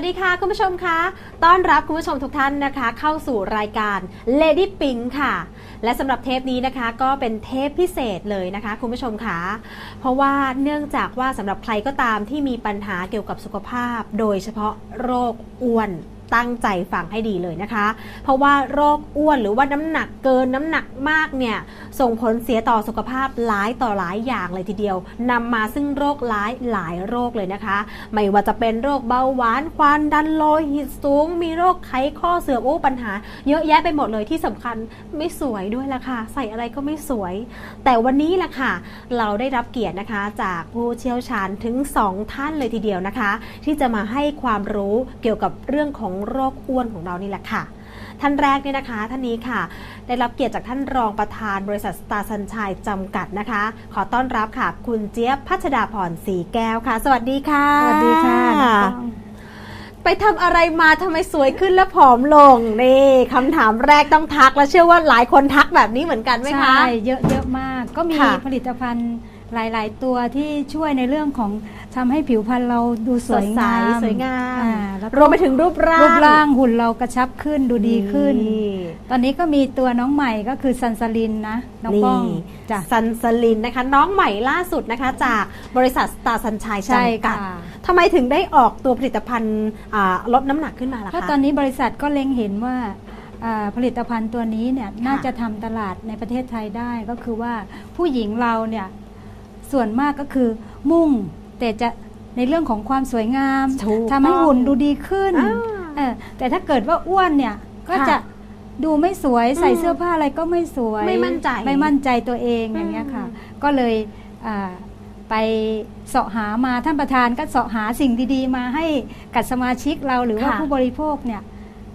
วัสดีค่ะ คุณผู้ชมคะต้อนรับคุณผู้ชมทุกท่านนะคะ เข้าสู่รายการ Lady Pink ค่ะ และสำหรับเทปนี้นะคะ ก็เป็นเทปพิเศษเลยนะคะ คุณผู้ชมคะเพราะว่าเนื่องจากว่าสำหรับใครก็ตามที่มีปัญหาเกี่ยวกับสุขภาพ โดยเฉพาะโรคอ้วน ตั้งใจฟังให้ดีเลยนะคะ เพราะว่าโรคอ้วนหรือว่าน้ำหนักเกินน้ำหนักมากเนี่ยส่งผลเสียต่อสุขภาพหลายต่อหลายอย่างเลยทีเดียวนำมาซึ่งโรคร้ายหลายโรคเลยนะคะ ไม่ว่าจะเป็นโรคเบาหวานความดันโลหิตสูง มีโรคไขข้อเสื่อมโอ้ปัญหา เยอะแยะไปหมดเลยที่สำคัญไม่สวยด้วยละค่ะ ใส่อะไรก็ไม่สวย แต่วันนี้ล่ะค่ะ เราได้รับเกียรตินะคะจากผู้เชี่ยวชาญถึง 2 ท่านเลยทีเดียวนะคะ ที่จะมาให้ความรู้เกี่ยวกับเรื่องของโรคอ้วนของเรานี่แหละค่ะ ท่านแรกเนี่ยนะคะ ท่านนี้ค่ะ ได้รับเกียรติจากท่านรองประธานบริษัทสตาร์สัญชัยจำกัดนะคะ ขอต้อนรับค่ะ คุณเจี๊ยบพัชดาพรสีแก้วค่ะ สวัสดีค่ะ สวัสดีค่ะน้องป้องไปทำอะไรมาทำไมสวยขึ้นและผอมลงนี่คำถามแรกต้องทักและเชื่อว่าหลายคนทักแบบนี้เหมือนกันไหมคะใช่เยอะเยอะมาก ก็มีค่ะ ผลิตภัณฑ์หลาย ๆ ตัวที่ช่วยในเรื่องของ ทำให้ผิวพรรณเราดูสวยงามสดใสสวยงามอ่แล้วก็รวมไปถึงรูปร่างรูปร่างหุ่นเรากระชับขึ้นดูดีขึ้นนี่ตอนนี้ก็มีตัวน้องใหม่ก็คือซันซาลินนะน้องป้องจ้ะซันสลินนะคะ น้องใหม่ล่าสุดนะคะ จากบริษัทสตาร์สัญชัยใช่จำกัดค่ะทำไมถึงได้ออกตัวผลิตภัณฑ์อ่าลดน้ำหนักขึ้นมาล่ะเพราะคะตอนนี้บริษัทก็เล็งเห็นว่าอ่าผลิตภัณฑ์ตัวนี้เนี่ยค่ะน่าจะทำตลาดในประเทศไทยได้ก็คือว่าผู้หญิงเราเนี่ยส่วนมากก็คือมุ่ง แต่จะในเรื่องของความสวยงามถูกทำให้ต้องหุ่นดูดีขึ้นอ่าเออแต่ถ้าเกิดว่าอ้วนเนี่ยก็ค่ะจะดูไม่สวยใส่อืมเสื้อผ้าอะไรก็ไม่สวย ไม่มั่นใจไม่มั่นใจตัวเองอย่างเงี้ยค่ะอืมก็เลยอ่าไปเสาะหามาท่านประธานก็เสาะหาสิ่งดีๆ มาให้กับสมาชิกเราหรือว่าค่ะผู้บริโภคเนี่ย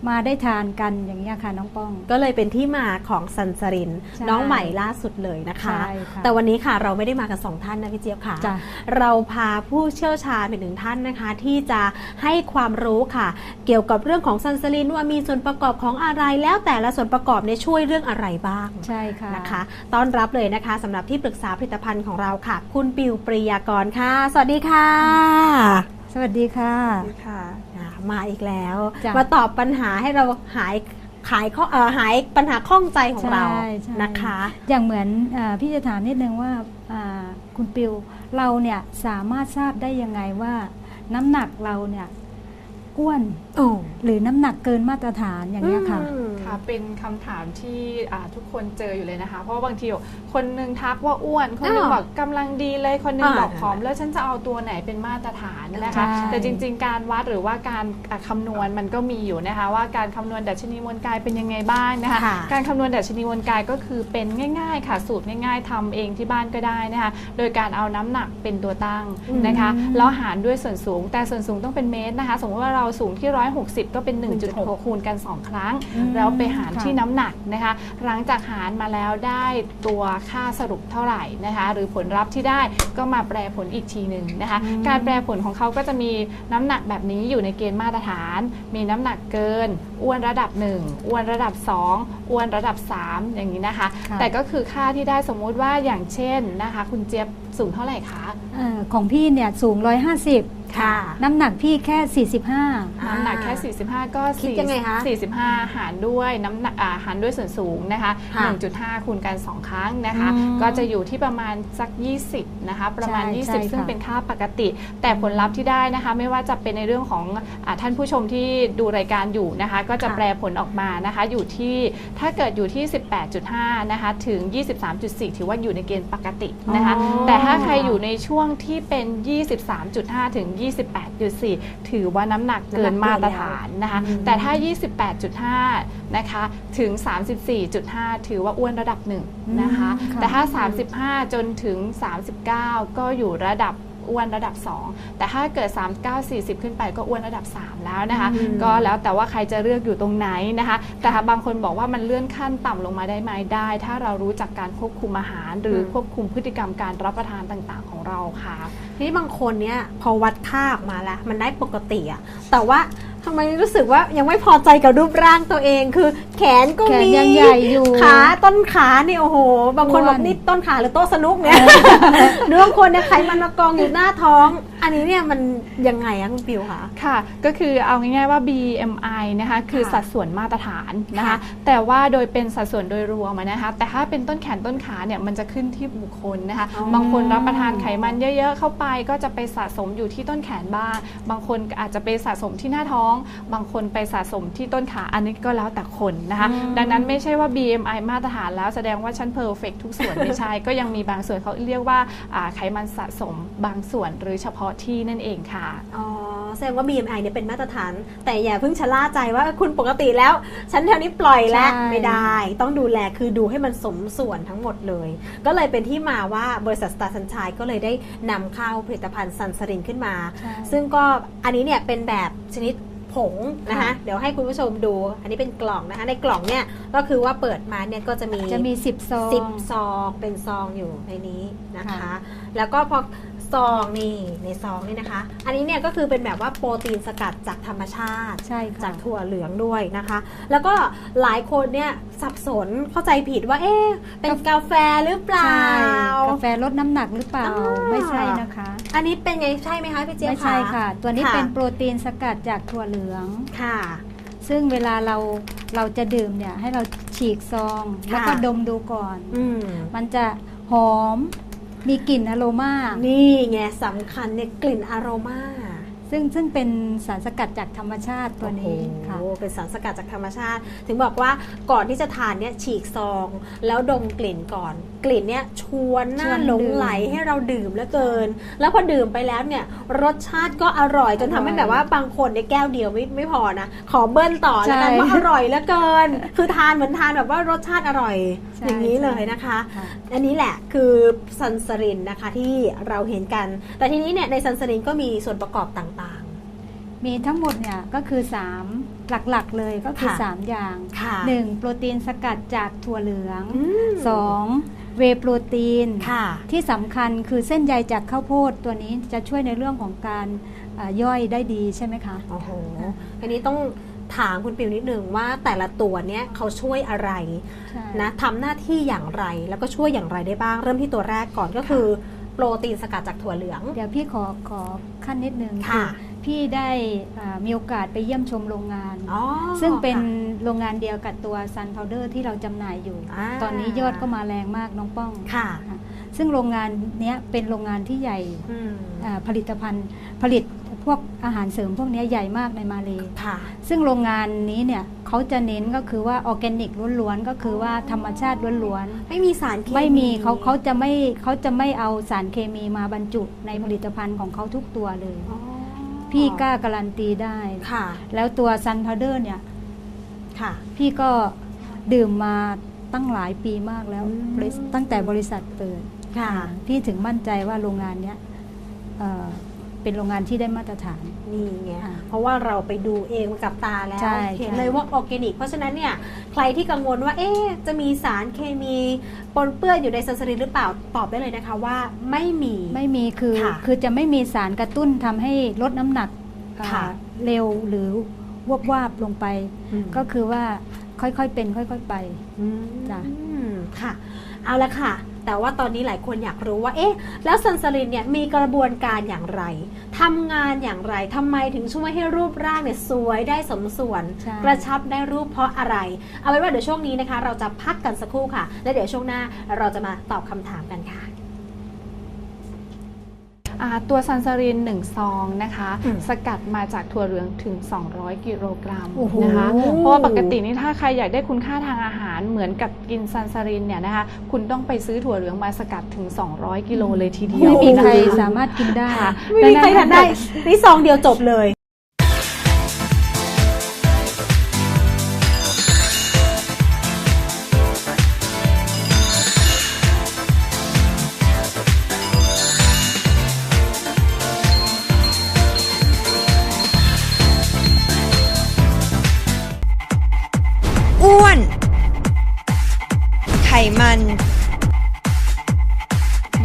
มาได้ทานกันอย่างเงี้ยค่ะน้องป้อง ก็เลยเป็นที่มาของซันสรินใช่น้องใหม่ล่าสุดเลยนะคะใช่ค่ะแต่วันนี้ค่ะเราไม่ได้มากันสองท่านนะพี่เจี๊ยบค่ะจ้ะเราพาผู้เชี่ยวชาญเป็นหนึ่งท่านนะคะ ที่จะให้ความรู้ค่ะ เกี่ยวกับเรื่องของซันสลินว่ามีส่วนประกอบของอะไรแล้วแต่ละส่วนประกอบเนี่ยช่วยเรื่องอะไรบ้างใช่ค่ะนะคะต้อนรับเลยนะคะสำหรับที่ปรึกษาผลิตภัณฑ์ของเราค่ะ คุณปิวปริยากรค่ะ สวัสดีค่ะ สวัสดีค่ะค่ะ มาอีกแล้ว จ้ะ มาตอบปัญหาให้เราหายขายข้อเอ่อหายปัญหาข้องใจของเราใช่ใช่นะคะ อย่างเหมือนอาพี่จะถามนิดนึงว่าอ่าคุณปิวเราเนี่ยสามารถทราบได้ยังไงว่า น้ำหนักเราเนี่ยอ้วน โอ้หรือน้ำหนักเกินมาตรฐานอย่างเงี้ยค่ะ อืม ค่ะเป็นคำถามที่อ่าทุกคนเจออยู่เลยนะคะ เพราะว่าบางทีคนหนึงทักว่าอ้วน คนหนึงอ้าวบอกกำลังดีเลยคนหนึงอ่าบอกผอม แล้วฉันจะเอาตัวไหนเป็นมาตรฐานนะคะ ใช่ แต่จริง ๆ การวัดหรือว่าการอะคำนวณมันก็มีอยู่นะคะ ว่าการคำนวณดัชนีมวลกายเป็นยังไงบ้างนะคะ ค่ะ การคำนวณดัชนีมวลกายก็คือเป็นง่าย ๆ ค่ะ สูตรง่าย ๆทำเองที่บ้านก็ได้นะคะ โดยการเอาน้ำหนักเป็นตัวตั้งนะคะแล้วหารด้วยส่วนสูง แต่ส่วนสูงต้องเป็นเมตรนะคะ สมมติว่าเราสูงที่160 ก็เป็น 1.6 คูณกัน 2 ครั้งอืมแล้วไปหารค่ะที่น้ำหนักนะคะ หลังจากหารมาแล้วได้ตัวค่าสรุปเท่าไหร่นะคะ หรือผลลัพธ์ที่ได้ก็มาแปลผลอีกทีหนึ่งนะคะอืมการแปลผลของเขาก็จะมีน้ำหนักแบบนี้อยู่ในเกณฑ์มาตรฐาน มีน้ำหนักเกิน อ้วนระดับ 1 อ้วนระดับ 2 อ้วนระดับ 3 อย่างนี้นะคะค่ะแต่ก็คือค่าที่ได้สมมุติว่าอย่างเช่นนะคะ คุณเจี๊ยบสูงเท่าไหร่คะเอ่อของพี่เนี่ยสูง 150 ค่ะน้ำหนักพี่แค่ 45 น้ำหนักแค่ 45 ก็คิดยังไงคะ45 หารด้วยน้ำหนักอ่าหารด้วยส่วนสูงนะคะค่ะ1.5 คูณกัน 2 ครั้งนะคะอืมก็จะอยู่ที่ประมาณสัก 20 นะคะ ประมาณใช่ใช่20 ซึ่งค่ะเป็นค่าปกติ แต่ผลลัพธ์ที่ได้นะคะ ไม่ว่าจะเป็นในเรื่องของอาท่านผู้ชมที่ดูรายการอยู่นะคะ ก็จะค่ะแปลผลออกมานะคะ อยู่ที่ถ้าเกิดอยู่ที่ 18.5 นะคะ ถึง 23.4 ถือว่าอยู่ในเกณฑ์ปกตินะคะอ๋อแต่ถ้าใครอยู่ในช่วงที่เป็น 23.5 ถึง28.4 ถือว่าน้ำหนักเกินมาตรฐานนะคะอืมแต่ถ้า 28.5 นะคะ ถึง 34.5 ถือว่าอ้วนระดับหนึ่งนะคะอืมค่ะแต่ถ้า 35 จนถึง 39 ก็อยู่ระดับอ้วนระดับ 2 แต่ถ้าเกิด 39 40 ขึ้นไปก็อ้วนระดับ 3 แล้วนะคะอืมก็แล้วแต่ว่าใครจะเลือกอยู่ตรงไหนนะคะ แต่ถ้าบางคนบอกว่ามันเลื่อนขั้นต่ำลงมาได้ไหมได้ ถ้าเรารู้จักการควบคุมอาหาร หรือควบคุมพฤติกรรมการรับประทานต่างๆ ของเราค่ะทีนี้บางคนเนี่ยพอวัดค่าออกมาแล้ว มันได้ปกติอะแต่ว่าทำไมรู้สึกว่ายังไม่พอใจกับรูปร่างตัวเองคือ แขนก็แขนมียังใหญ่อยู่ขาต้นขาเนี่ยโอ้โห บางคนอ้วน บอกนี่ต้นขาหรือโต๊ะสนุกเนี่ย หรือบางคนเนี่ยไขมันมากองอยู่หน้าท้อง อันนี้เนี่ยมันยังไงอะคุณปิวคะ ค่ะ ก็คือเอาง่ายๆว่า BMI นะคะคือค่ะสัดส่วนมาตรฐานนะคะค่ะแต่ว่าโดยเป็นสัดส่วนโดยรวมอะนะคะ แต่ถ้าเป็นต้นแขนต้นขาเนี่ยมันจะขึ้นที่บุคคลนะคะอ๋อบางคนรับประทานไขมันเยอะ ๆ เข้าไปก็จะไปสะสมอยู่ที่ต้นแขนบ้าง บางคนอาจจะไปสะสมที่หน้าท้อง บางคนไปสะสมที่ต้นขาอันนี้ก็แล้วแต่คนนะคะอืมดังนั้นไม่ใช่ว่า BMI มาตรฐานแล้วแสดงว่าฉันเพอร์เฟกทุกส่วนไม่ใช่ก็ยังมีบางส่วนเขาเรียกว่าอ่าไขมันสะสมบางส่วนหรือเฉพาะที่นั่นเองค่ะ อ๋อ แสดงว่า BMI เนี่ยเป็นมาตรฐาน แต่อย่าเพิ่งชะล่าใจว่าคุณปกติแล้ว ฉันเท่านี้ปล่อยแล้ว ใช่ ไม่ได้ ต้องดูแลคือดูให้มันสมส่วนทั้งหมดเลย ก็เลยเป็นที่มาว่าบริษัทสตาร์สัญชัยก็เลยได้นำเข้าผลิตภัณฑ์ซันสรินขึ้นมาใช่ซึ่งก็อันนี้เนี่ยเป็นแบบชนิดผงนะคะ ค่ะ เดี๋ยวให้คุณผู้ชมดู อันนี้เป็นกล่องนะคะ ในกล่องเนี่ยก็คือว่าเปิดมาเนี่ยก็จะมี จะมี 10ซองสิบซองเป็นซองอยู่ในนี้นะคะ ค่ะแล้วก็พอ ซองนี่ในซองนี่นะคะ อันนี้เนี่ยก็คือเป็นแบบว่าโปรตีนสกัดจากธรรมชาติ ใช่ค่ะ จากถั่วเหลืองด้วยนะคะ แล้วก็หลายคนเนี่ยสับสนเข้าใจผิดว่าเอ๊ะเป็นกาแฟหรือเปล่าใช่กาแฟลดน้ำหนักหรือเปล่า อ่า ไม่ใช่นะคะ อันนี้เป็นไงใช่ไหมคะพี่เจี๊ยบไม่ใช่ค่ะ ตัวนี้ค่ะเป็นโปรตีนสกัดจากถั่วเหลือง ค่ะ ซึ่งเวลาเราเราจะดื่มเนี่ยให้เราฉีกซอง แล้วก็ค่ะ ดมดูก่อน อืม มันจะหอม มีกลิ่นอโรมานี่ไงสำคัญเนี่ยกลิ่นอโรมา ซึ่งซึ่งเป็นสารสกัดจากธรรมชาติตัวนี้ค่ะโอ้โหเป็นสารสกัดจากธรรมชาติ ถึงบอกว่าก่อนที่จะทานเนี่ยฉีกซอง แล้วดมกลิ่นก่อน กลิ่นเนี่ยชวนหน้าชวนหลงไหลดื่มให้เราดื่มเหลือเกิน แล้วพอดื่มไปแล้วเนี่ยรสชาติก็อร่อยจนทำให้อร่อยแบบว่าบางคนเนี่ยแก้วเดียวไม่ไม่พอนะขอเบิ้ลต่อแล้วกันใช่ว่าอร่อยเหลือเกิน คือทานเหมือนทานแบบว่ารสชาติอร่อยใช่อย่างนี้ใช่เลยนะคะค่ะอันนี้แหละคือซันสรินนะคะที่เราเห็นกัน แต่ทีนี้เนี่ยในซันสรินก็มีส่วนประกอบต่าง มีทั้งหมดเนี่ยก็คือ 3 หลักๆเลยก็คือ ค่ะ3 อย่างๆค่ะ 1. โปรตีนสกัดจากถั่วเหลืองอืม 2. เวย์โปรตีน ค่ะ ที่สำคัญคือเส้นใยจากข้าวโพดตัวนี้จะช่วยในเรื่องของการอ่าย่อยได้ดีใช่ไหมคะ โอ้โห อันนี้ต้องถามคุณปิวนิดนึงว่าแต่ละตัวเนี้ยเขาช่วยอะไรใช่ นะทำหน้าที่อย่างไรแล้วก็ช่วยอย่างไรได้บ้าง เริ่มที่ตัวแรกก่อนก็คือ โปรตีนสกัดจากถั่วเหลือง เดี๋ยวพี่ขอขอขั้นนิดนึงค่ะ อ พี่ได้อ่ามีโอกาสไปเยี่ยมชมโรงงาน อ๋อซึ่งเป็นค่ะ โรงงานเดียวกับตัวซันพาวเดอร์ที่เราจำหน่ายอยู่ อ่า ตอนนี้ยอดก็มาแรงมากน้องป้องค่ะค่ะซึ่งโรงงานเนี้ยเป็นโรงงานที่ใหญ่อืมอ่าผลิตภัณฑ์ผลิตพวกอาหารเสริมพวกเนี้ยใหญ่มากในมาเล ค่ะ ซึ่งโรงงานนี้เนี่ยเขาจะเน้นก็คือว่าออร์แกนิกล้วนๆก็คือว่าธรรมชาติล้วนไม่มีสารเคๆมีไม่มีเขาเขาจะไม่เขาจะไม่เอาสารเคมีมาบรรจุในผลิตภัณฑ์ของเขาทุกตัวเลย อ๋อ พี่กล้าการันตีได้ ค่ะ แล้วตัวซันพาวเดอร์เนี่ย ค่ะ พี่ก็ดื่มมาตั้งหลายปีมากแล้วอืมบริษตั้งแต่บริษัทเปิดค่ะ พี่ถึงมั่นใจว่าโรงงานเนี้ยเอ่อ เป็นโรงงานที่ได้มาตรฐาน นี่ไงค่ะเพราะว่าเราไปดูเองกับตาแล้ว ใช่เห็นใช่ เลยว่าออร์แกนิก เพราะฉะนั้นเนี่ย ใครที่กังวลว่าเอ๊ะจะมีสารเคมีปนเปื้อนอยู่ในซันสรินหรือเปล่าตอบได้เลยนะคะว่าไม่มี ไม่มีคือค่ะคือจะไม่มีสารกระตุ้นทำให้ลดน้ำหนักอ่าค่ะ เร็วหรือวบวาบลงไป อืม ก็คือว่าค่อยๆเป็น ค่อย ๆ ไป อืมจ้ะค่ะ เอาละค่ะ แต่ว่าตอนนี้หลายคนอยากรู้ว่า เอ๊ะ แล้วซันสลินเนี่ยมีกระบวนการอย่างไรทำงานอย่างไรทำไมถึงช่วยให้รูปร่างเนี่ยสวยได้สมส่วนใช่กระชับได้รูปเพราะอะไร เอาไว้ว่าเดี๋ยวช่วงนี้นะคะ เราจะพักกันสักครู่ค่ะ แล้วเดี๋ยวช่วงหน้าเราจะมาตอบคำถามกันค่ะอ่า ตัวซันซาริน1ซองนะคะอืมสกัดมาจากถั่วเหลืองถึง 200 กิโลกรัมโอ้โหนะคะ เพราะว่าปกตินี่ถ้าใครอยากได้คุณค่าทางอาหารเหมือนกับกินซันซารินเนี่ยนะคะคุณต้องไปซื้อถั่วเหลืองมาสกัดถึง 200 กิโลเลยทีเดียวไม่มีใครนะคะสามารถกินได้ค่ะไม่มีใครทานได้นี่ซองเดียวจบเลย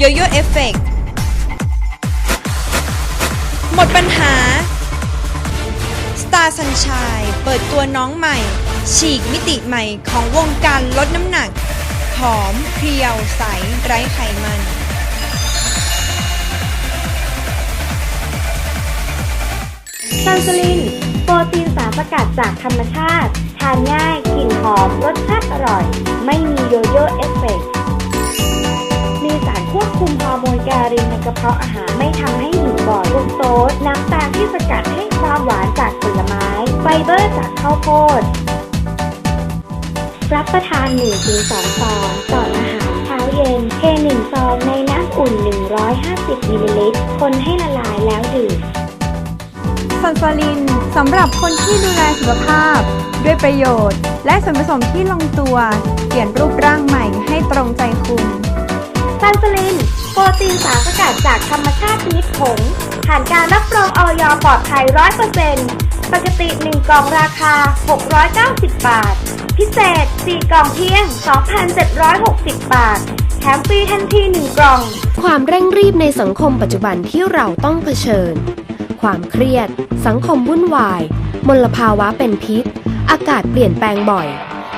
โยโย่เอฟเฟกต์หมดปัญหา Star Sunshine เปิดตัวน้องใหม่ ฉีกมิติใหม่ของวงการลดน้ำหนักหอมเพรียวใส ไร้ไขมันซันสลิน โปรตีนสารสกัดจากธรรมชาติ ทานง่าย กลิ่นหอม รสชาติอร่อย ไม่มีโยโย่เอฟเฟกต์ ควบคุมฮอร์โมนการินในกระเพาะอาหารไม่ทำให้หิวบ่อลูกโตสน้ำตาลที่สกัดให้ความหวานจากผลไม้ ไฟเบอร์จากข้าวโพด รับประทาน 1-2 ซองก่อนอาหารเช้าเย็นเท1ซองในน้ำอุ่น 150มิลลิลิตร คนให้ละลายแล้วดื่มซันฟอลินสำหรับคนที่ดูแลสุขภาพ ด้วยประโยชน์ และส่วนผสมที่ลงตัว เปลี่ยนรูปร่างใหม่ให้ตรงใจคุณ ซันสลิน โปรตีนสารสกัดจากธรรมชาติชนิดผง ผ่านการรับรองออยปลอดภัย 100%ปกติ 1 กล่องราคา 690 บาท พิเศษ 4 กล่องเพียง 2,760 บาท แถมฟรีทันที 1 กล่อง ความเร่งรีบในสังคมปัจจุบันที่เราต้องเผชิญ ความเครียด สังคมวุ่นวาย มลภาวะเป็นพิษ อากาศเปลี่ยนแปลงบ่อย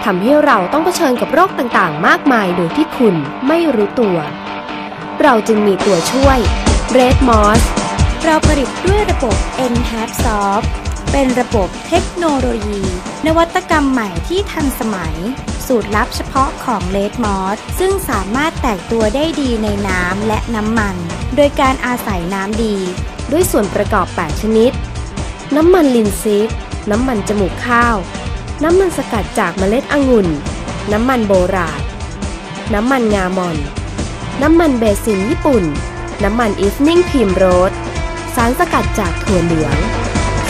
ทำให้เราต้องเผชิญกับโรคต่างๆ มากมายโดยที่คุณไม่รู้ตัว เราจึงมีตัวช่วย Red Moss เราผลิตด้วยระบบ n t a p Soft เป็นระบบเทคโนโลยี นวัตกรรมใหม่ที่ทันสมัย สูตรลับเฉพาะของ Red Moss ซึ่งสามารถแตกตัวได้ดีในน้ำและน้ำมัน โดยการอาศัยน้ำดี ด้วยส่วนประกอบ 8 ชนิด น้ำมันลินซีดน้ำมันจมูกข้าว น้ำมันสกัดจากเมล็ดองุ่น น้ำมันโบราณ น้ำมันงามอน น้ำมันเบซินญี่ปุ่น น้ำมันอีฟนิ่งพิมโรส สารสกัดจากถั่วเหลือง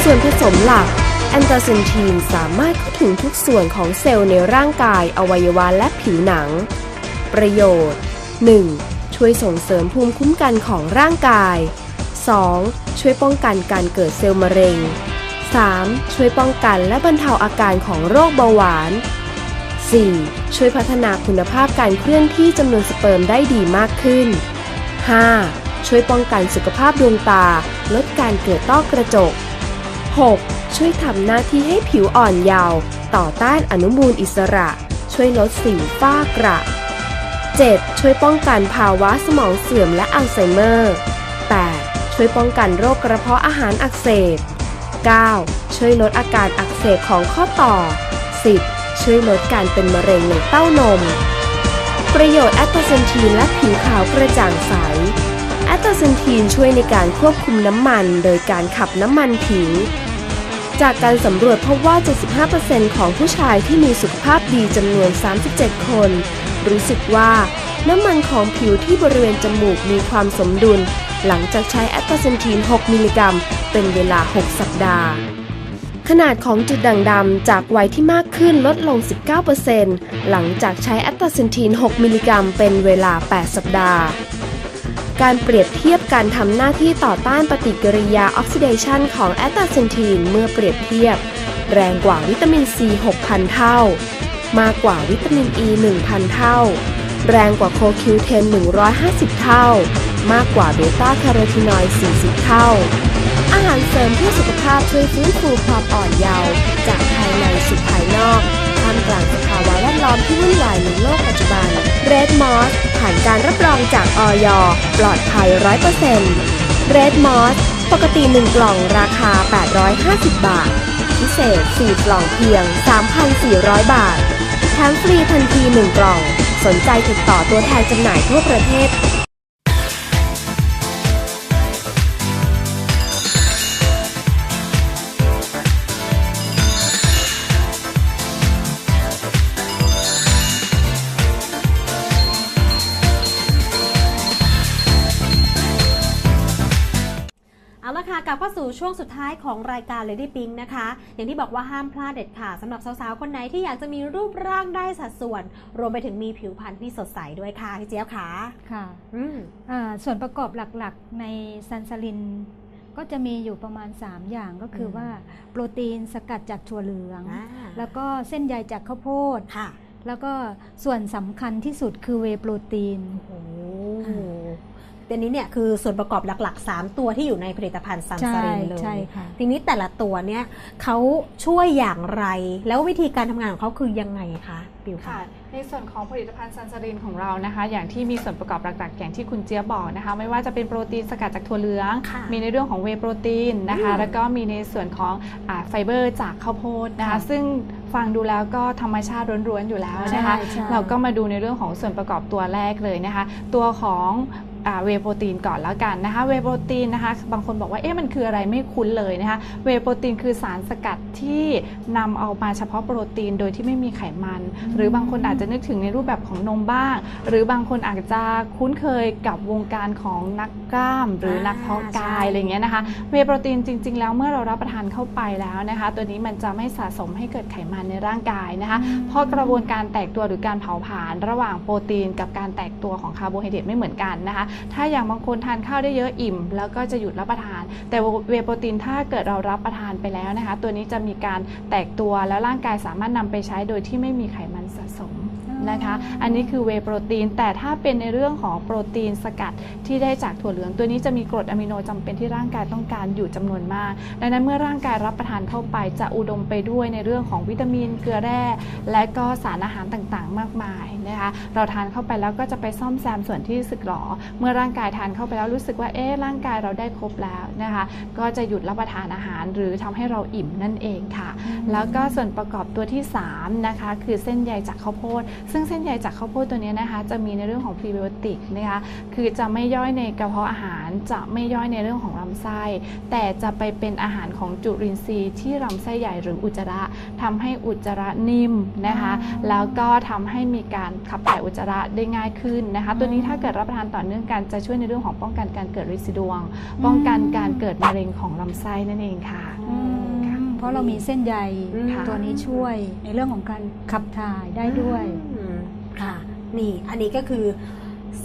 ส่วนผสมหลักแอนโตซินทีนสามารถเข้าถึงทุกส่วนของเซลล์ในร่างกาย อวัยวะและผิวหนัง ประโยชน์ 1. ช่วยส่งเสริมภูมิคุ้มกันของร่างกาย 2. ช่วยป้องกันการเกิดเซลล์มะเร็ง 3. ช่วยป้องกันและบรรเทาอาการของโรคเบาหวาน 4. ช่วยพัฒนาคุณภาพการเคลื่อนที่จำนวนสเปิร์มได้ดีมากขึ้น 5. ช่วยป้องกันสุขภาพดวงตา ลดการเกิดต้อกระจก 6. ช่วยทำหน้าที่ให้ผิวอ่อนเยาว์ต่อต้านอนุมูลอิสระ ช่วยลดสิวฝ้ากระ 7. ช่วยป้องกันภาวะสมองเสื่อมและอัลไซเมอร์ 8. ช่วยป้องกันโรคกระเพาะอาหารอักเสบ 9. ช่วยลดอาการอักเสบของข้อต่อ 10. ช่วยลดการเป็นมะเร็งในเต้านม ประโยชน์แอตโตเซนทีนและผิวขาวกระจ่างใสแอตโตเซนทีนช่วยในการควบคุมน้ำมันโดยการขับน้ำมันผิว จากการสำรวจพบว่า 75%ของผู้ชายที่มีสุขภาพดีจำนวน 37 คน รู้สึกว่าน้ำมันของผิวที่บริเวณจมูกมีความสมดุล หลังจากใช้แอตโตเซนทีน 6 มิลลิกรัม เป็นเวลา 6 สัปดาห์ ขนาดของจุดด่างดำจากวัยที่มากขึ้นลดลง 19%หลังจากใช้แอตโตเซนทีน 6 มิลลิกรัม เป็นเวลา 8 สัปดาห์การเปรียบเทียบการทำหน้าที่ต่อต้านปฏิกิริยาออกซิเดชันของแอตตาเซนทีนเมื่อเปรียบเทียบ แรงกว่าวิตามินซี 6,000 เท่า มากกว่าวิตามินอ e ี1,000 เท่า แรงกว่าโคคิวเทน150 เท่า มากกว่าเบต้าแคโรทีนอยด์ 40 เท่า อาหารเสริมเพื่อสุขภาพช่วยฟื้นฟูความอ่อนเยาว์จากภายในสู่ภายนอกท่ามกลางสภาวะแวดล้อมที่วุ่นวายในโลกปัจจุบัน Red Moss ผ่านการรับรองจากออยปลอดภัย 100% Red Moss ปกติ 1 กล่องราคา 850 บาท พิเศษ 4 กล่องเพียง 3,400 บาท แถมฟรีทันที 1 กล่อง สนใจติดต่อตัวแทนจำหน่ายทั่วประเทศ ละค่ะกลับเข้าสู่ช่วงสุดท้ายของรายการ Lady Pink นะคะ อย่างที่บอกว่าห้ามพลาดเด็ดขาดสำหรับสาวๆ คนไหนที่อยากจะมีรูปร่างได้สัดส่วน รวมไปถึงมีผิวพรรณที่สดใสด้วยค่ะพี่เจี๊ยบค่ะค่ะอืมอ่าส่วนประกอบหลักๆในซันซาลินก็จะมีอยู่ประมาณ 3 อย่างก็คือมว่าโปรตีนสกัดจากถั่วเหลืองอ่าแล้วก็เส้นใยจากข้าวโพดค่ะแล้วก็ส่วนสำคัญที่สุดคือเวย์โปรตีนโอ้อ่อันนี้เนี่ยคือส่วนประกอบหลักๆ 3 ตัวที่อยู่ในผลิตภัณฑ์ซันใช่ซารินเลยใช่ค่ะทีนี้แต่ละตัวเนี่ยเขาช่วยอย่างไร แล้ววิธีการทำงานของเขาคือยังไงคะปิวค่ะค่ะ ในส่วนของผลิตภัณฑ์ซันซารินของเรานะคะ อย่างที่มีส่วนประกอบหลักๆ อย่างที่คุณเจี๊ยบบอกนะคะ ไม่ว่าจะเป็นโปรตีนสกัดจากถั่วเหลืองค่ะมีในเรื่องของเวย์โปรตีนนะคะอืมแล้วก็มีในส่วนของอาไฟเบอร์จากข้าวโพดนะคะค่ะซึ่งฟังดูแล้วก็ธรรมชาติล้วนๆอยู่แล้วนะคะใช่ใช่เราก็มาดูในเรื่องของส่วนประกอบตัวแรกเลยนะคะ ตัวของ เวย์โปรตีนก่อนแล้วกันนะคะเวย์โปรตีนนะคะบางคนบอกว่าเอ๊ะมันคืออะไรไม่คุ้นเลยนะคะเวย์โปรตีนคือสารสกัดที่นำเอามาเฉพาะโปรตีนโดยที่ไม่มีไขมัน หรือบางคนอาจจะนึกถึงในรูปแบบของนมบ้าง หรือบางคนอาจจะคุ้นเคยกับวงการของนักกล้าม หรือนักเพาะกายใช่อะไรอย่างเงี้ยนะคะเวย์โปรตีนจริง ๆ แล้วเมื่อเรารับประทานเข้าไปแล้วนะคะตัวนี้มันจะไม่สะสมให้เกิดไขมันในร่างกายนะคะเพราะกระบวนการแตกตัวหรือการเผาผลาญระหว่างโปรตีนกับการแตกตัวของคาร์โบไฮเดรตไม่เหมือนกันนะคะถ้าอย่างบางคนทานข้าวได้เยอะอิ่ม แล้วก็จะหยุดรับประทาน แต่เวย์โปรตีนถ้าเกิดเรารับประทานไปแล้วนะคะ ตัวนี้จะมีการแตกตัวแล้วร่างกายสามารถนำไปใช้โดยที่ไม่มีไขมันสะสม นะคะ อันนี้คือเวย์โปรตีน แต่ถ้าเป็นในเรื่องของโปรตีนสกัดที่ได้จากถั่วเหลือง ตัวนี้จะมีกรดอะมิโนจำเป็นที่ร่างกายต้องการอยู่จำนวนมาก ดังนั้นเมื่อร่างกายรับประทานเข้าไปจะอุดมไปด้วยในเรื่องของวิตามินเกลือแร่ และก็สารอาหารต่างๆ มากมายนะคะ เราทานเข้าไปแล้วก็จะไปซ่อมแซมส่วนที่สึกหรอ เมื่อร่างกายทานเข้าไปแล้วรู้สึกว่า เอ๊ะ ร่างกายเราได้ครบแล้วนะคะ ก็จะหยุดรับประทานอาหารหรือทำให้เราอิ่มนั่นเองค่ะ แล้วก็ส่วนประกอบตัวที่3นะคะคือเส้นใยจากข้าวโพดซึ่งเส้นใยจากข้าวโพดตัวนี้นะคะ จะมีในเรื่องของพรีไบโอติกนะคะคือจะไม่ย่อยในกระเพาะอาหารจะไม่ย่อยในเรื่องของลำไส้ แต่จะไปเป็นอาหารของจุลินทรีย์ที่ลำไส้ใหญ่หรืออุจจาระทำให้อุจจาระนิ่มนะคะแล้วก็ทำให้มีการขับถ่ายอุจจาระได้ง่ายขึ้นนะคะ ตัวนี้ถ้าเกิดรับประทานต่อเนื่องกันจะช่วยในเรื่องของป้องกันการเกิดริดซิดวง ป้องกันการเกิดมะเร็งของลำไส้นั่นเองค่ะอืมเพราะเรามีเส้นใยอืมตัวนี้ช่วยในเรื่องของการขับถ่ายได้ด้วยอืม ค่ะนี่อันนี้ก็คือ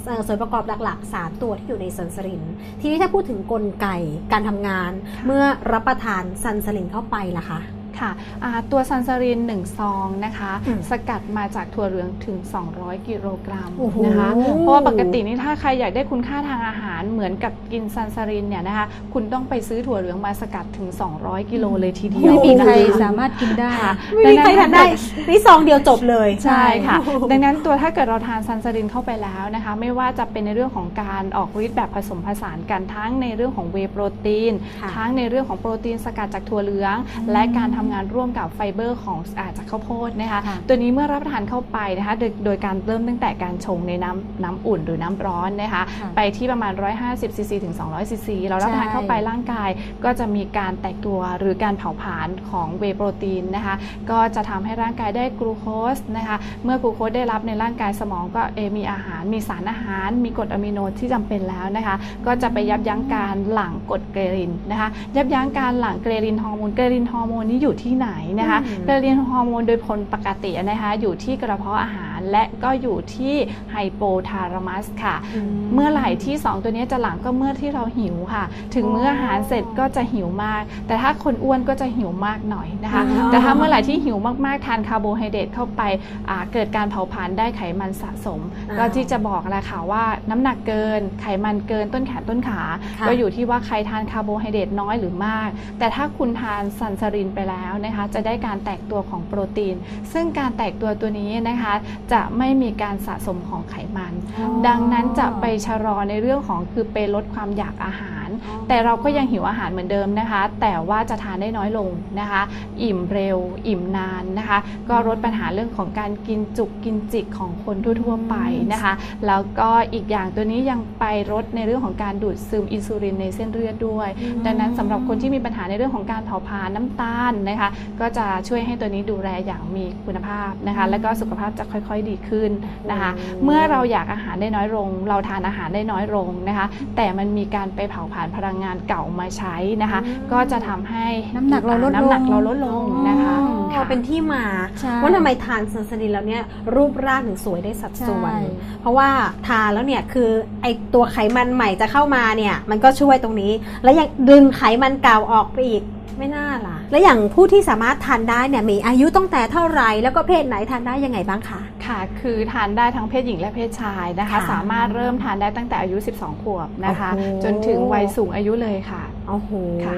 เอ่อส่วนประกอบหลักๆ 3 ตัวที่อยู่ในซันสลิน ทีนี้ถ้าพูดถึงกลไกการทำงาน เมื่อรับประทานซันสลินเข้าไปล่ะคะ ค่ะอ่าตัวซันซาริน1ซองนะคะอืมสกัดมาจากถั่วเหลืองถึง 200 กิโลกรัมโอ้โหนะคะ เพราะว่าปกตินี่ถ้าใครอยากได้คุณค่าทางอาหารเหมือนกับกินซันซารินเนี่ยนะคะคุณต้องไปซื้อถั่วเหลืองมาสกัดถึง 200 กิโลเลยทีเดียวไม่มีใครนะคะสามารถกินได้ค่ะไม่มีใครทานได้นี่ซองเดียวจบเลยใช่ค่ะโอ้โหดังนั้นตัวถ้าเกิดเราทานซันซารินเข้าไปแล้วนะคะ ไม่ว่าจะเป็นในเรื่องของการออกฤทธิ์แบบผสมผสานกันทั้งในเรื่องของเวย์โปรตีนค่ะทั้งในเรื่องของโปรตีนสกัดจากถั่วเหลือง และการทำงานร่วมกับไฟเบอร์ของอาจากข้าวโพดนะคะค่ะตัวนี้เมื่อรับประทานเข้าไปนะคะโดยโดยการเริ่มตั้งแต่การชงในน้ำน้ำอุ่นหรือน้ำร้อนนะคะค่ะไปที่ประมาณ 150ซีซีถึง 200ซีซีเรารับประทานใช่เข้าไปร่างกาย ก็จะมีการแตกตัวหรือการเผาผลาญของเวย์โปรตีนนะคะก็จะทำให้ร่างกายได้กลูโคสนะคะเมื่อกลูโคสได้รับในร่างกายสมองก็เออมีอาหาร มีสารอาหาร มีกรดอะมิโนที่จำเป็นแล้วนะคะก็จะไปยับยั้งการหลั่งกรดเกเรลินนะคะยับยั้งการหลั่งเกเรลินฮอร์โมนเกเรลินฮอร์โมนนี้อยู่ที่ไหนนะคะอืมเกเรลินฮอร์โมนโดยผลปกตินะคะอยู่ที่กระเพาะอาหาร และก็อยู่ที่ไฮโปทารามัสค่ะ เมื่อไหร่ที่ 2 ตัวนี้จะหลังก็เมื่อที่เราหิวค่ะ ถึงมื้ออาหารเสร็จก็จะหิวมาก แต่ถ้าคนอ้วนก็จะหิวมากหน่อยนะคะอ๋อแต่ถ้าเมื่อไหร่ที่หิวมากๆ ทานคาร์โบไฮเดรตเข้าไปอ่าเกิดการเผาผลาญได้ไขมันสะสม ก็ที่จะบอกแหละค่ะว่าน้ำหนักเกินไขมันเกินต้นแขนต้นขาค่ะก็อยู่ที่ว่าใครทานคาร์โบไฮเดรตน้อยหรือมาก แต่ถ้าคุณทานซันซารินไปแล้วนะคะ จะได้การแตกตัวของโปรตีน ซึ่งการแตกตัวตัวนี้นะคะจะไม่มีการสะสมของไขมัน ดังนั้นจะไปชะลอในเรื่องของคือไปลดความอยากอาหาร แต่เราก็ยังหิวอาหารเหมือนเดิมนะคะ แต่ว่าจะทานได้น้อยลงนะคะ อิ่มเร็ว อิ่มนานนะคะ ก็ลดปัญหาเรื่องของการกินจุกกินจิกของคนทั่วๆไปนะคะ แล้วก็อีกอย่างตัวนี้ยังไปลดในเรื่องของการดูดซึมอินซูลินในเส้นเลือดด้วย ดังนั้นสำหรับคนที่มีปัญหาในเรื่องของการเผาผลาญน้ำตาลนะคะ ก็จะช่วยให้ตัวนี้ดูแลอย่างมีคุณภาพนะคะ แล้วก็สุขภาพจะค่อยๆดีขึ้นนะคะ เมื่อเราอยากอาหารได้น้อยลง เราทานอาหารได้น้อยลงนะคะ แต่มันมีการไปเผาผลาญพลังงานเก่ามาใช้นะคะ ก็จะทำให้น้ำหนักเราลดลงน้ำหนักเราลดลงนะคะอ๋อค่ะเป็นที่มาใช่ว่าทำไมทานซันสลินแล้วเนี่ยรูปร่างถึงสวยได้สัดส่วนใช่เพราะว่าทานแล้วเนี่ยคือไอตัวไขมันใหม่จะเข้ามาเนี่ยมันก็ช่วยตรงนี้ แล้วยังดึงไขมันเก่าออกไปอีก ไม่น่าล่ะ แล้วอย่างผู้ที่สามารถทานได้เนี่ยมีอายุตั้งแต่เท่าไหร่แล้วก็เพศไหนทานได้ยังไงบ้างคะค่ะ คือทานได้ทั้งเพศหญิงและเพศชายนะคะค่ะสามารถเริ่มทานได้ตั้งแต่อายุ 12 ขวบนะคะโอ้โหจนถึงวัยสูงอายุเลยค่ะโอ้โหค่ะ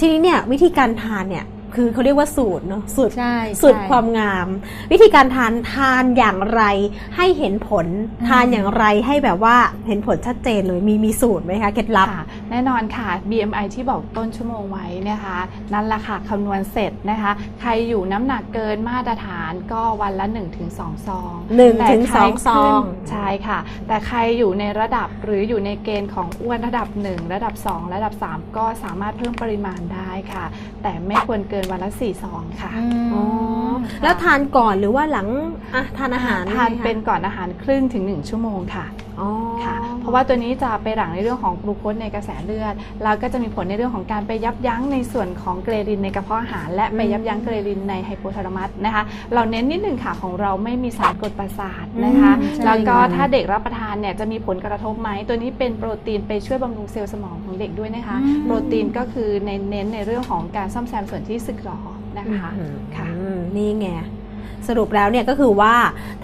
ทีนี้เนี่ยวิธีการทานเนี่ย คือเขาเรียกว่าสูตรเนาะสูตรใช่สูตรใช่ ความงาม วิธีการทานทานอย่างไรให้เห็นผลอืมทานอย่างไรให้แบบว่าเห็นผลชัดเจนเลยมีมีสูตรไหมคะเคล็ดลับ ค่ะแน่นอนค่ะ BMI ที่บอกต้นชั่วโมงไว้นะคะ นั่นแหละค่ะคำนวณเสร็จนะคะ ใครอยู่น้ำหนักเกินมาตรฐานก็วันละ 1-2 ซองหนึ่งแต่ถึงใครสองซอง ขึ้นใช่ค่ะ แต่ใครอยู่ในระดับหรืออยู่ในเกณฑ์ของอ้วนระดับ 1 ระดับ 2 ระดับ 3 ก็สามารถเพิ่มปริมาณได้ค่ะ แต่ไม่ควรเกินวันละ4ซองค่ะอ๋อแล้วทานก่อนหรือว่าหลังอะทานอาหารทานไหมคะเป็นก่อนอาหารครึ่งถึง1ชั่วโมงค่ะอ๋อ ค่ะ เพราะว่าตัวนี้จะไปหลั่งในเรื่องของกลูโคสในกระแสเลือด แล้วก็จะมีผลในเรื่องของการไปยับยั้งในส่วนของเกรลินในกระเพาะอาหาร และไปยับยั้งเกรลินในไฮโปทาลามัสนะคะ เราเน้นนิดหนึ่งค่ะของเราไม่มีสารกดประสาทนะคะอืมใช่แล้วก็ค่ะถ้าเด็กรับประทานเนี่ยจะมีผลกระทบไหม ตัวนี้เป็นโปรตีนไปช่วยบำรุงเซลล์สมองของเด็กด้วยนะคะอืมโปรตีนก็คือในเน้นในเรื่องของการซ่อมแซมส่วนที่สึกหรอนะคะอืมค่ะอืมนี่ไง สรุปแล้วเนี่ยก็คือว่า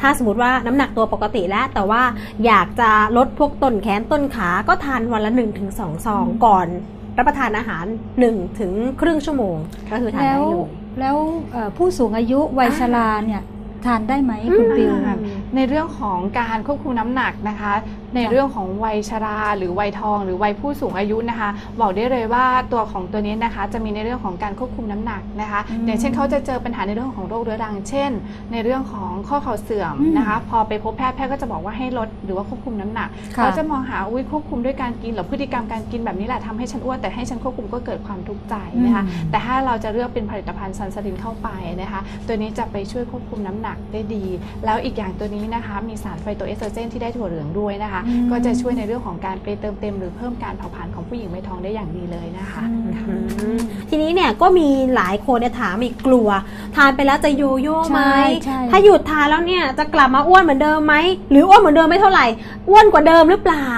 ถ้าสมมติว่าน้ำหนักตัวปกติแล้ว แต่ว่าอยากจะลดพวกต้นแขนต้นขาก็ทานวันละ 1-2ถึงสองซองก่อนรับประทานอาหาร1ถึงครึ่งชั่วโมงก็คือทานแล้ได้วเลยแล้วเอ่อผู้สูงอายุวัยอ่าชราเนี่ยทานได้ไหมคุณปิวอ่าในเรื่องของการควบคุมน้ำหนักนะคะ ในเรื่องของวัยชรา หรือวัยทอง หรือวัยผู้สูงอายุนะคะ บอกได้เลยว่าตัวของตัวนี้นะคะ จะมีในเรื่องของการควบคุมน้ำหนักนะคะอืมอย่างเช่นเขาจะเจอปัญหาในเรื่องของโรคเรื้อรัง เช่น ในเรื่องของข้อเข่าเสื่อมอืมนะคะ พอไปพบแพทย์แพทย์ก็จะบอกว่าให้ลดหรือว่าควบคุมน้ำหนักค่ะเขาจะมองหาอุ้ยควบคุมด้วยการกินหรือพฤติกรรมการกินแบบนี้แหละทำให้ฉันอ้วนแต่ให้ฉันควบคุมก็เกิดความทุกข์ใจนะคะอืมแต่ถ้าเราจะเลือกเป็นผลิตภัณฑ์ซันสลินเข้าไปนะคะ ตัวนี้จะไปช่วยควบคุมน้ำหนักได้ดี แล้วอีกอย่างตัวนี้นะคะมีสารไฟโตเอสโตรเจนที่ได้ถั่วเหลืองด้วยนะคะอืมก็จะช่วยในเรื่องของการไปเติมเต็ม หรือเพิ่มการเผาผลาญของผู้หญิงไม่ท้องได้อย่างดีเลยนะคะอืมทีนี้เนี่ยก็มีหลายคนเนี่ยถามอีกกลัว ทานไปแล้วจะโยโย่ไหมใช่ใช่ถ้าหยุดทานแล้วเนี่ยจะกลับมาอ้วนเหมือนเดิมไหมหรืออ้วนเหมือนเดิมไม่เท่าไหร่อ้วนกว่าเดิมหรือเปล่า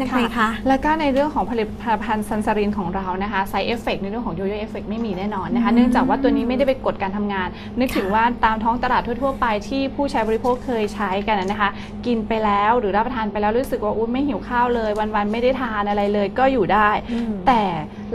ยังไงคะ แล้วก็ในเรื่องของผลิตภัณฑ์ซันซารินของเรานะคะไซเอฟเฟกในเรื่องของโยโย่เอฟเฟกไม่มีแน่นอนนะคะ เนื่องจากว่าตัวนี้ไม่ได้ไปกดการทำงาน นึกถึงว่าตามท้องตลาดทั่ว ๆ ไปที่ผู้ใช้บริโภคเคยใช้กันนะคะ กินไปแล้วหรือรับประทานไปแล้วรู้สึกว่าอุ้ยไม่หิวข้าวเลย วันๆไม่ได้ทานอะไรเลยก็อยู่ได้อืมแต่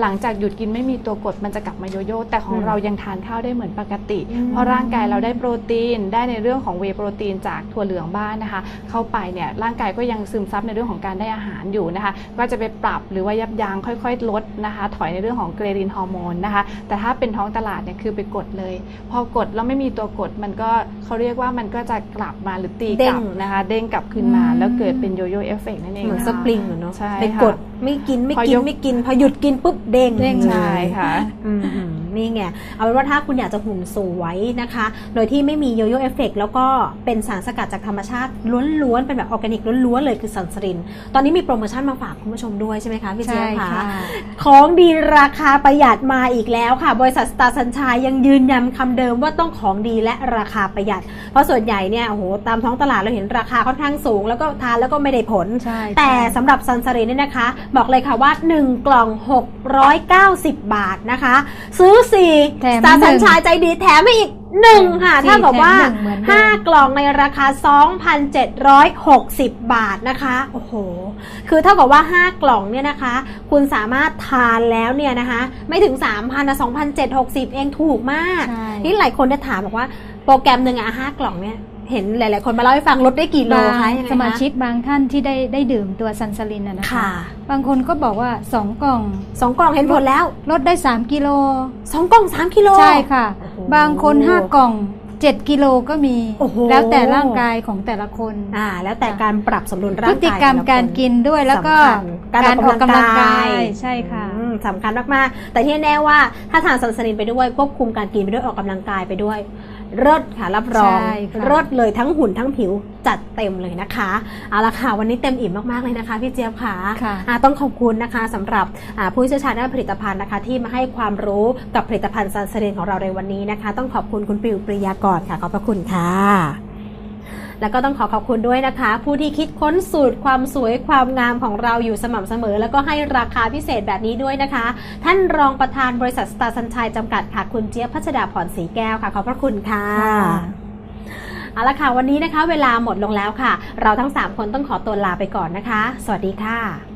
หลังจากหยุดกินไม่มีตัวกดมันจะกลับมาโยโย่แต่ของอืมเรายังทานข้าวได้เหมือนปกติอืมเพราะร่างกายเราได้โปรตีนได้ในเรื่องของเวย์โปรตีนจากถั่วเหลืองบ้านนะคะ เข้าไปเนี่ยร่างกายก็ยังซึมซับในเรื่องของการได้อาหารอยู่นะคะก็จะไปปรับหรือว่ายับยั้งค่อย ๆ ลดนะคะ ถอยในเรื่องของเกรดินฮอร์โมนนะคะ แต่ถ้าเป็นท้องตลาดเนี่ยคือไปกดเลย พอกดแล้วไม่มีตัวกดมันก็เขาเรียกว่ามันก็จะกลับมาหรือตีเด้กงลับนะคะ เด้งกลับคืนมาอืมแล้วเกิดเป็นโยโย่เอฟเฟกนั่นเองเหมือนนะคะสปริงอะเนาะใช่ไปค่ะกดไม่กินไม่พอกินยกไม่กินพอหยุดกินปุ๊บเด้งเด้งใช่ค่ะอืมอืม นี่ไง เอาเป็นว่าถ้าคุณอยากจะหุ่นสวยนะคะ โดยที่ไม่มีโยโย่เอฟเฟกแล้วก็เป็นสารสกัดจากธรรมชาติล้วนๆ เป็นแบบออร์แกนิกล้วนๆ เลยคือสันสริน ตอนนี้มีโปรโมชั่นมาฝากคุณผู้ชมด้วยใช่ไหมคะพี่เจี๊ยบใช่คะค่ะของดีราคาประหยัดมาอีกแล้วค่ะ บริษัทสตาร์สัญชัยยังยืนยันคำเดิมว่าต้องของดีและราคาประหยัด เพราะส่วนใหญ่เนี่ยโอ้โหตามท้องตลาดเราเห็นราคาค่อนข้างสูง แล้วก็ทานแล้วก็ไม่ได้ผลใช่แต่ใช่สำหรับซันซารินเนี่ยนะคะ บอกเลยค่ะว่า 1 กล่อง 690 บาทนะคะ ซื้อ4แถมสตาร์หนึ่สัญงชัยใจดีแถมให้อีก1ค่ะสี่ถ้ากับว่าแถมหนึ่งเหมือนเดิม5กล่องในราคา 2,760 บาทนะคะ โอ้โห คือเท่ากับว่า 5 กล่องเนี่ยนะคะ คุณสามารถทานแล้วเนี่ยนะคะ ไม่ถึง 3,000นะ2,760 เองถูกมากใช่นี่หลายคนจะถามบอกว่าโปรแกรมหนึ่งอะห้ากล่องเนี่ย เห็นหลาย ๆ คนมาเล่าให้ฟังลดได้กี่โลบางคะยังไงคะสมาชิกบางท่านที่ได้ได้ดื่มตัวซันซาลินนะนะคะค่ะบางคนก็บอกว่า 2 กล่องสองกล่องเห็นผลแล้ว ลดได้ 3 กิโลสองกล่องสามกิโล ใช่ค่ะโอ้โหบางคน 5 กล่อง7กิโลก็มีโอ้โหแล้วแต่ร่างกายของแต่ละคนอ่าแล้วแต่การปรับสมดุลร่างพกายฤติกรรมแต่ละคนการกินด้วยแล้วก็สำคัญการออกกำลังกายใช่ค่ะอืมสำคัญมาก ๆ แต่ที่แน่ๆว่าถ้าทานซันสลินไปด้วยควบคุมการกินไปด้วยออกกำลังกายไปด้วย เลิศค่ะรับรองใช่ค่ะเลิศเลยทั้งหุ่นทั้งผิวจัดเต็มเลยนะคะเอาละค่ะวันนี้เต็มอิ่มมากๆเลยนะคะพี่เจี๊ยบค่ะค่ะอ่าต้องขอบคุณนะคะสำหรับอ่าผู้เชี่ยวชาญด้านผลิตภัณฑ์นะคะ ที่มาให้ความรู้กับผลิตภัณฑ์ซันสลินของเราในวันนี้นะคะ ต้องขอบคุณคุณปิวปริยากรค่ะขอบพระคุณค่ะ แล้วก็ต้องขอขอบคุณด้วยนะคะ ผู้ที่คิดค้นสูตรความสวยความงามของเราอยู่สม่ำเสมอ แล้วก็ให้ราคาพิเศษแบบนี้ด้วยนะคะ ท่านรองประธานบริษัทสตาร์สัญชัยจำกัดค่ะคุณเจี๊ยบพัชดาพรศรีแก้วค่ะขอบพระคุณค่ะเอาละค่ะวันนี้นะคะ เวลาหมดลงแล้วค่ะ เราทั้ง 3 คนต้องขอตัวลาไปก่อนนะคะ สวัสดีค่ะ